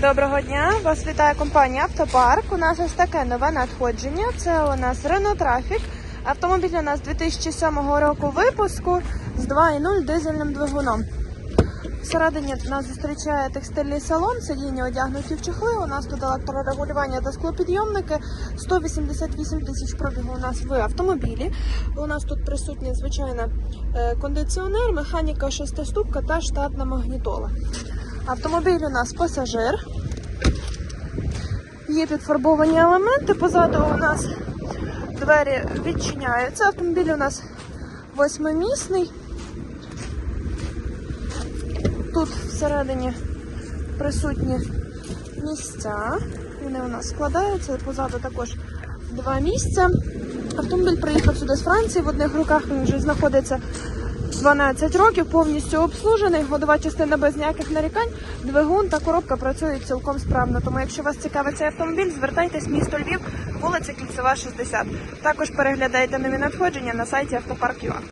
Доброго дня! Вас вітає компанія Автопарк. У нас ось таке нове надходження. Це у нас Renault Traffic. Автомобіль у нас 2007 року випуску з 2.0 дизельним двигуном. Всередині нас зустрічає текстильний салон, сидіння одягнуті в чехли. У нас тут електрорегулювання та склопідйомники. 188 тисяч пробігу у нас в автомобілі. У нас тут присутня звичайна е, кондиціонер, механіка шестиступка та штатна магнітола. Автомобіль у нас пасажир. Є підфарбовані елементи. Позаду у нас двері відчиняються. Автомобіль у нас восьмимісний. Тут всередині присутні місця. Вони у нас складаються. Позаду також два місця. Автомобіль приїхав сюди з Франції. В одних руках він вже знаходиться 12 років, повністю обслужений. Годова частина без ніяких нарікань. Двигун та коробка працюють цілком справно. Тому, якщо вас цікавить цей автомобіль, звертайтесь в місто Львів, вулиця Кільцева, 60. Також переглядайте нові надходження на сайті Автопарк.ua.